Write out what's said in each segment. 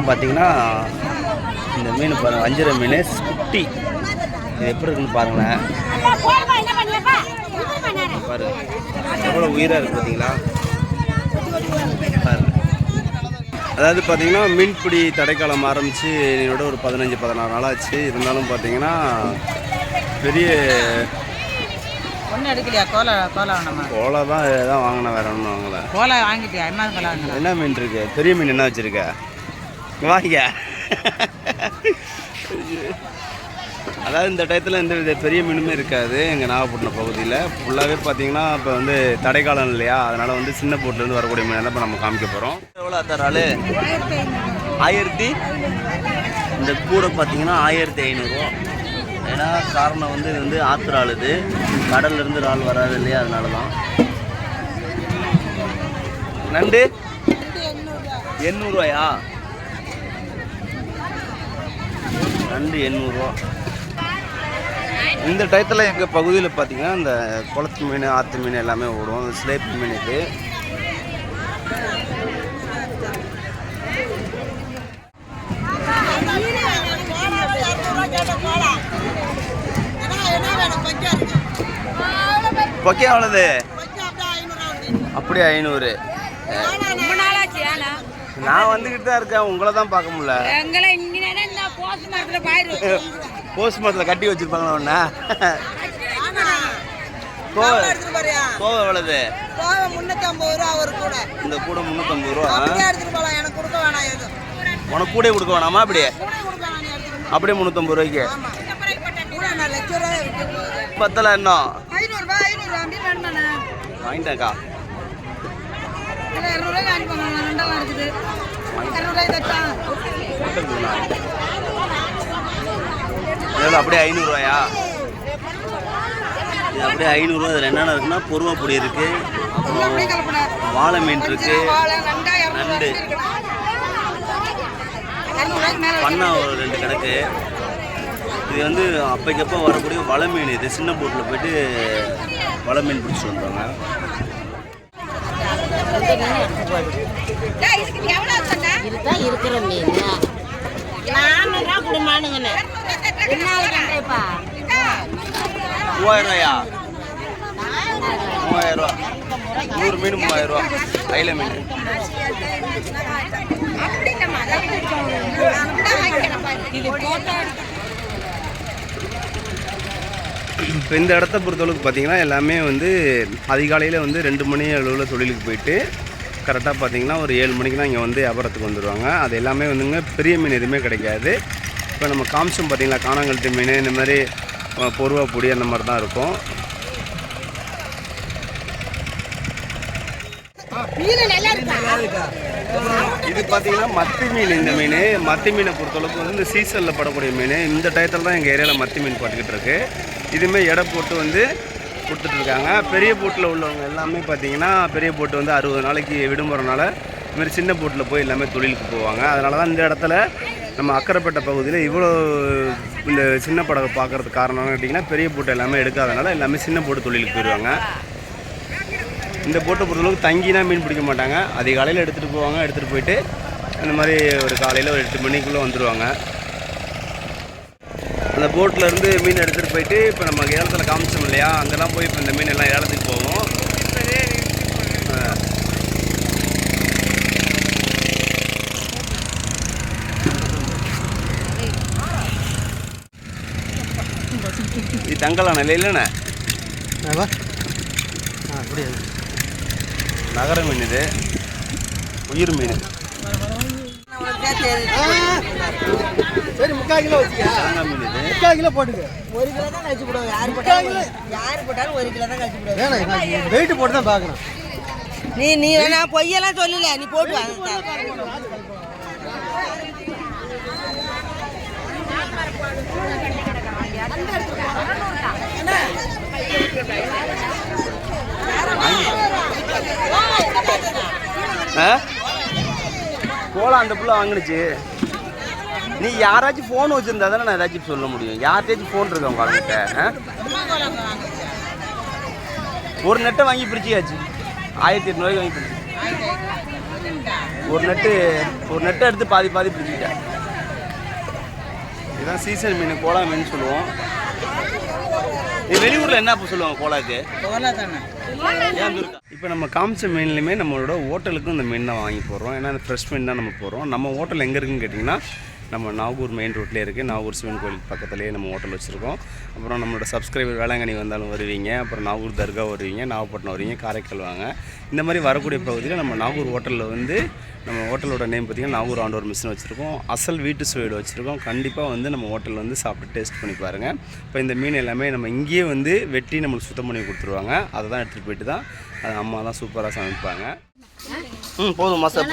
இதெல்லாம் பார்த்தீங்கன்னா இந்த மீன் பாருங்கள் வஞ்சிர மீன் குட்டி இது எப்படி இருக்குன்னு பாருங்களேன். பாருங்க எவ்வளோ உயிராக இருக்குது பார்த்தீங்களா? பாருங்க அதாவது பார்த்தீங்கன்னா மீன்பிடி தடைக்காலம் ஆரம்பித்து என்னோட ஒரு பதினஞ்சு பதினாறு நாள் ஆச்சு. இருந்தாலும் பார்த்தீங்கன்னா பெரிய ஒன்றும் எடுக்கலையா? கோலை கோலை வேணாமா கோலா தான் தான் வாங்கினேன் வேற ஒன்றும் வாங்கலை. கோலை வாங்கிட்டியா? என்ன கோலை வாங்கினா? என்ன மீன் இருக்கு? பெரிய மீன் என்ன வச்சிருக்க? வாங்க. அதாவது இந்த டயத்தில் எந்த வித பெரிய மீனுமே இருக்காது. எங்கள் நாகப்பட்டினம் பகுதியில். ஃபுல்லாகவே பார்த்தீங்கன்னா இப்போ வந்து தடைக்காலம் இல்லையா? அதனால் வந்து சின்ன போட்லேருந்து வரக்கூடிய மீன் இப்போ நம்ம காமிக்க போகிறோம் எவ்வளோ தராள் ஆயிரத்தி? இந்த கூடை பார்த்தீங்கன்னா ஆயிரத்தி ஐநூறுரூவா ஏன்னா காரணம் வந்து இது வந்து ஆத்துறாள் இது. கடல்லிருந்து இறால் வராது இல்லையா? அதனால தான் நண்டு எண்ணூறுவாயா நண்டு எண்ணூறுரூவா இந்த டயத்தில் எங்கள் பகுதியில் பார்த்தீங்கன்னா இந்த குளத்து மீன் ஆற்று மீன் எல்லாமே ஓடும். ஸ்லேப் மீன் இது. பொக்கே எவ்வளோது அப்படியே ஐநூறு. நான் வந்துக்கிட்டு தான் இருக்கேன். உங்களை தான் பார்க்க முடியல. போஸ்ட் மரத்தில் கட்டி வச்சிருப்பாங்களா ஒன்றா கோவை கோவை எவ்வளோது முன்னூத்தி ஐம்பது ரூபா ஒரு கூட. இந்த கூட முந்நூற்றம்பது ரூபா? அப்படியே எடுத்துட்டு போலாம். எனக்கு கொடுக்க வேணாம் எதுவும் உனக்கு கூட கொடுக்க வேணாமா அப்படியே? அப்படியே முந்நூற்றம்பது ரூபாய்க்கு? பத்தல இன்னும் வாங்கிட்டேக்கா? இல்லை இரநூறுவா காணி போங்க. ரெண்டெல்லாம் இருக்குது. இரநூறுவாய் இதில் அப்படியே ஐநூறுரூவாயா இது அப்படியே ஐநூறுரூவா இதில் என்னென்ன இருக்குன்னா பொடி இருக்குது வாழை மீன் இருக்குது நண்டு. பண்ணா ஒரு ரெண்டு கிடக்கு இது வந்து அப்பைக்கப்போ வரக்கூடிய வலை மீன் இது. சின்ன போட்டில் போயிட்டு வலை மீன் பிடிச்சிட்டு வந்துடுவாங்க. இதுதான் இருக்கிற மீன். நானூறுரூவா கொடுமானுங்கண்ணே மூவாயிரம் ரூபாயா மூவாயிரம் ரூபா நூறு மீன் மூவாயிரம் ரூபா கையில் மீன் அப்படி நம்ம இது போட்டோ இப்போ இந்த இடத்த பொறுத்தளவுக்கு பார்த்தீங்கன்னா எல்லாமே வந்து அதிகாலையில் வந்து ரெண்டு மணி அளவில் தொழிலுக்கு போயிட்டு கரெக்டாக பார்த்தீங்கன்னா ஒரு ஏழு மணிக்கெலாம் இங்கே வந்து வியாபாரத்துக்கு வந்துடுவாங்க. அது எல்லாமே வந்துங்க பெரிய மீன் எதுவுமே கிடைக்காது. இப்போ நம்ம காமிச்சோம் பார்த்தீங்களா காணாங்கழுத்து மீன் இந்த மாதிரி பொருவா பொடி அந்த மாதிரி தான் இருக்கும். மீன் நல்லா இருக்கா? இது பார்த்தீங்கன்னா மத்தி மீன் இந்த மீன். மத்தி மீனை பொறுத்தளவுக்கு வந்து இந்த சீசனில் படக்கூடிய மீன். இந்த டயத்தில் தான் எங்கள் ஏரியாவில் மத்தி மீன் பட்டுக்கிட்டு இருக்கு. இதுவுமே எடை போட்டு வந்து கொடுத்துட்ருக்காங்க. பெரிய போட்டில் உள்ளவங்க எல்லாமே பார்த்தீங்கன்னா பெரிய போட்டு வந்து அறுபது நாளைக்கு விடுமுறைனால இதுமாதிரி சின்ன போட்டில் போய் எல்லாமே தொழிலுக்கு போவாங்க. அதனால தான் இந்த இடத்துல நம்ம அக்கரைப்பட்ட பகுதியில் இவ்வளோ இந்த சின்ன படகை பார்க்கறதுக்கு காரணம்னு கேட்டிங்கன்னா பெரிய போட்டு எல்லாமே எடுக்காதனால எல்லாமே சின்ன போட்டு தொழிலுக்கு போயிடுவாங்க. இந்த போட்டை பொறுத்தளவுக்கு தங்கினா மீன் பிடிக்க மாட்டாங்க. அதிகாலையில் எடுத்துகிட்டு போவாங்க. எடுத்துகிட்டு போயிட்டு இந்த மாதிரி ஒரு காலையில் ஒரு எட்டு மணிக்குள்ளே வந்துடுவாங்க அந்த போட்டில் இருந்து மீன் எடுத்துகிட்டு போயிட்டு இப்போ நம்ம ஏலத்தில் காமிச்சோம் இல்லையா? அங்கெல்லாம் போய் இப்போ இந்த மீன் எல்லாம் ஏலத்துக்கு போவோம். இது தங்கலாம் நிலை இல்லைண்ணே? நகர மீன் இது. உயிர் மீன். சரி முக்கால் கிலோ வச்சுக்க. முக்கால் கிலோ போட்டுக்க. ஒரு கிலோ தான் கழிச்சு போடுவோம் யார் போட்டாலும் யார் போட்டாலும் ஒரு கிலோ தான் கழிச்சு போடுவோம் வேணாம் வெயிட் போட்டு தான் பார்க்கணும். நீ நீ நான் பொய்யெல்லாம் சொல்லல. நீ போட்டு வா ஆ? கோலம் அந்த புள்ள வாங்கினுச்சு. நீ யாராச்சும் ஃபோன் வச்சிருந்தா தானே நான் ஏதாச்சும் சொல்ல முடியும். யார்கிட்டயாச்சும் ஃபோன் இருக்கா உங்க ஆளுகிட்ட? ஒரு நெட்டை வாங்கி பிரிச்சியாச்சு. ஆயிரத்தி எட்நூறுவாய்க்கு வாங்கி பிரிச்சு ஒரு நெட்டு ஒரு நெட்டை எடுத்து பாதி பாதி பிடிச்சிக்கிட்டேன் இதுதான் சீசன் மீன் கோலா மீன் சொல்லுவோம். வெளியூரில் என்ன அப்போ சொல்லுவாங்க கோலாக்கு? இப்போ நம்ம காமிச்ச மீன்லையுமே நம்மளோட ஹோட்டலுக்கும் இந்த மீன் தான் வாங்கி போடுறோம். ஏன்னா இந்த ஃப்ரெஷ் மீன் தான் நம்ம போடுறோம். நம்ம ஹோட்டல் எங்கே இருக்குன்னு கேட்டிங்கன்னா நம்ம நாகூர் மெயின் ரோட்லேயே இருக்குது நாகூர் சிவன் கோயிலுக்கு பக்கத்துலேயே நம்ம ஹோட்டல் வச்சுருக்கோம். அப்புறம் நம்மளோட சப்ஸ்கிரைபர் வேளாங்கண்ணி வந்தாலும் வருவீங்க. அப்புறம் நாகூர் தர்கா வருவீங்க. நாகப்பட்டினம் வருவீங்க. காரைக்கால் வாங்க. இந்த மாதிரி வரக்கூடிய பகுதியில் நம்ம நாகூர் ஹோட்டலில் வந்து நம்ம ஹோட்டலோட நேம் பார்த்திங்கன்னா நாகூர் ஆண்டோர் மிஷின் வச்சுருக்கோம். அசல் வீட்டு சுவையில் வச்சுருக்கோம். கண்டிப்பாக வந்து நம்ம ஹோட்டலில் வந்து சாப்பிட்டு டேஸ்ட் பண்ணி பாருங்கள் இப்போ இந்த மீன் எல்லாமே நம்ம இங்கேயே வந்து வெட்டி நம்மளுக்கு சுத்தம் பண்ணி கொடுத்துருவாங்க. அதை தான் எடுத்துகிட்டு போயிட்டு தான் அது அம்மா தான் சூப்பராக சமைப்பாங்க. ம் போதும் மாஸ்டர்.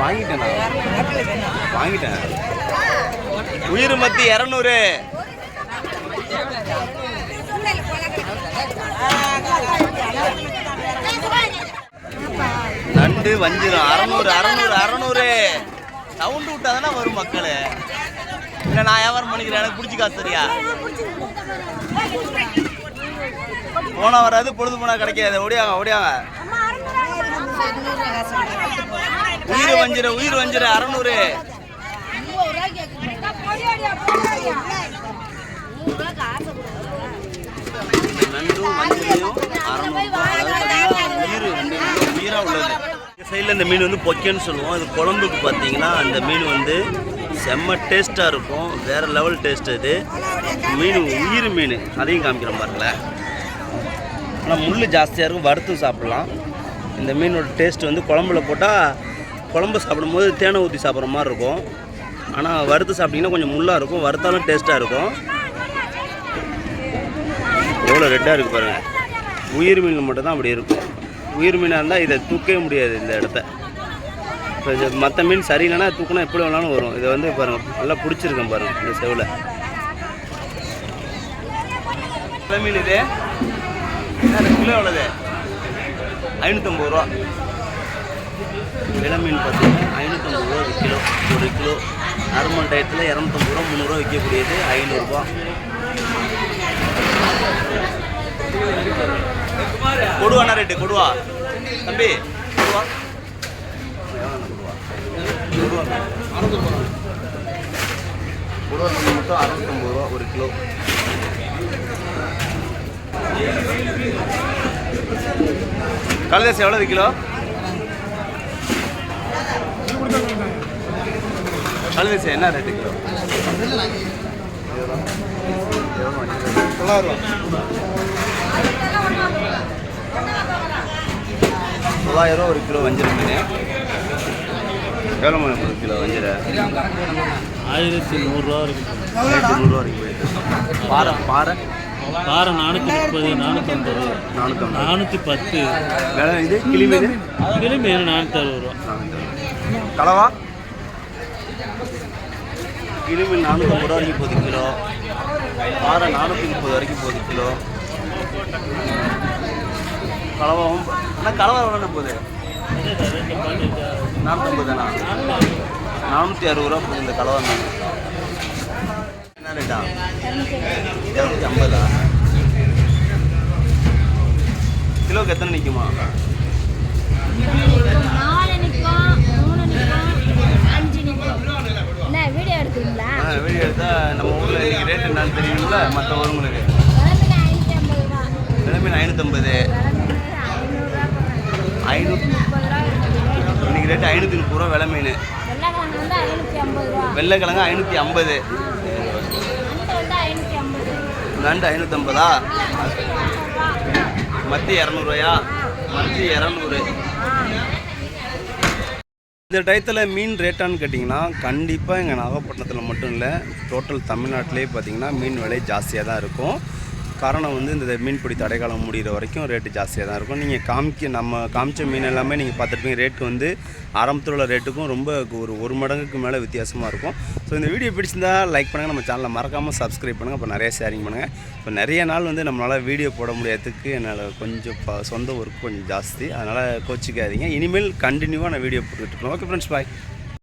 வாங்கிட்டேன் வாங்கிட்டேன். உயிர் மத்தி இரநூறு. நண்டு வஞ்சிரம். அறநூறு அறநூறு அறநூறு. சவுண்டு விட்டா தானே வரும் மக்கள். இல்லை நான் வியாபாரம் பண்ணிக்கிறேன் எனக்கு பிடிச்சி காசு சரியா? போனா வராது பொழுது போனா கிடைக்காது. ஓடியாங்க ஓடியாங்க. உயிர் வஞ்சிர உயிர் வஞ்சிர அறநூறு. நண்டும் வஞ்சிரையும் அறநூறு உயிர் வந்து உயிராக உள்ளது இந்த சைடில் இந்த மீன் வந்து பொக்கேன்னு சொல்லுவோம். இது குழம்புக்கு பார்த்தீங்கன்னா அந்த மீன் வந்து செம்ம டேஸ்ட்டாக இருக்கும். வேறு லெவல் டேஸ்ட் இது. மீன் உயிர் மீன். அதையும் காமிக்கிறோம் பாருங்களேன். ஆனால் முள் ஜாஸ்தியாக இருக்கும். வறுத்து சாப்பிடலாம். இந்த மீனோட டேஸ்ட் வந்து குழம்புல போட்டால் குழம்பு சாப்பிடும்போது தேனை ஊற்றி சாப்பிட்ற மாதிரி இருக்கும். ஆனால் வறுத்து சாப்பிட்டிங்கன்னா கொஞ்சம் முள்ளாக இருக்கும். வறுத்தாலும் டேஸ்ட்டாக இருக்கும். எவ்வளோ ரெட்டாக இருக்குது பாருங்கள் உயிர் மீன் மட்டும்தான் அப்படி இருக்கும். உயிர் மீனாக இருந்தால் இதை தூக்கவே முடியாது இந்த இடத்த. இப்போ இது மற்ற மீன் சரியில்லைன்னா தூக்கினா எப்படி வேணாலும் வரும். இதை வந்து பாருங்கள் நல்லா பிடிச்சிருக்கேன் பாருங்கள் இந்த செவில். மீன் இது? கிலோ எவ்வளோது ஐநூற்றம்பது ரூபா. விலை மீன் பார்த்தீங்கன்னா ஐநூற்றம்பது ரூபா ஒரு கிலோ ஒரு கிலோ. நார்மல் டயத்தில் இரநூத்தம்பது ரூபா முந்நூறுரூவா விற்கக்கூடியது ஐநூறுரூபா கொடுவா என்ன ரேட்டு கொடுவா. தம்பி. கொடுவா கொடுவா மீன் மட்டும் அறுநூத்தம்பது ரூபா ஒரு கிலோ. கலதேசி எவ்வளோ கிலோ? கலதேசி என்ன ரேட்டு கிலோ? தொள்ளாயிரம் தொள்ளாயிரம் ஒரு கிலோ வஞ்சிரம் மீன். எவ்வளோ ஒரு கிலோ வஞ்சிர. ஆயிரத்தி நூறுரூவா வரைக்கும் ஆயிரத்தி நூறுரூவா போயிட்டு பாறை பாறை? பாறை நானூற்றி முப்பது நானூற்றம்பது நானூற்றம்பது நானூற்றி பத்து. வேலை இது? கிளி மீன்? நானூற்றி அறுபது ரூபா. கலவா? கிளி மீன் நானூற்றம்பது ரூபா வரைக்கும் போகுது கிலோ. பாறை நானூற்றி முப்பது வரைக்கும் போகுது கிலோ. கலவாவும் ஆனால் கலவா எவ்வளோ போகுது? நானூற்றம்பது தானா நானூற்றி அறுபது ரூபா போகுது இந்த கலவா மீன் என்ன ரேட்டா இரநூத்தி ஐம்பதா? கிலோக்கு எத்தனை நிற்குமா வீடியோ எடுக்கிறீங்களா வீடியோ எடுத்தால் நம்ம ஊரில் ரேட் என்னன்னு தெரியுங்களா மற்ற ஊருங்களுக்கு. கிளம்புல ஐநூற்றி ஐம்பது ரூபா கிளம்பி ஐநூற்றம்பது ஐநூற்றி ஐநூறு இன்னைக்கு ரேட்டு ஐநூற்றி முப்பது ரூபா விலை மீன். வெள்ளைக்கிழங்கு ஐநூற்றி ஐம்பது. நண்டு வந்து ஐநூற்றம்பதா மத்தி இரநூறுவாயா? மத்தி இரநூறு. இந்த டயத்தில் மீன் ரேட்டான்னு கேட்டிங்கன்னா கண்டிப்பாக எங்கள் நாகப்பட்டினத்தில் மட்டும் இல்லை டோட்டல் தமிழ்நாட்டிலே பார்த்தீங்கன்னா மீன் விலை ஜாஸ்தியாக தான் இருக்கும். காரணம் வந்து இந்த மீன்பிடி தடைக்காலம் முடிகிற வரைக்கும் ரேட்டு ஜாஸ்தியாக தான் இருக்கும். நீங்கள் காமிக்க நம்ம காமிச்ச மீன் எல்லாமே நீங்கள் பார்த்துருப்பீங்க. ரேட்டு வந்து ஆரம்பத்தில் உள்ள ரேட்டுக்கும் ரொம்ப ஒரு ஒரு மடங்குக்கு மேலே வித்தியாசமாக இருக்கும். ஸோ இந்த வீடியோ பிடிச்சிருந்தா லைக் பண்ணுங்கள் நம்ம சேனலை மறக்காமல் சப்ஸ்கிரைப் பண்ணுங்கள் அப்போ நிறைய ஷேரிங் பண்ணுங்கள் இப்போ நிறைய நாள் வந்து நம்மளால் வீடியோ போட முடியாததுக்கு என்னால் கொஞ்சம் ப- சொந்த ஒர்க் கொஞ்சம் ஜாஸ்தி. அதனால் கோச்சிக்காதீங்க. இனிமேல் கண்டினியூவாக நான் வீடியோ போட்டுக்கிட்டு இருக்கேன். Okay friends bye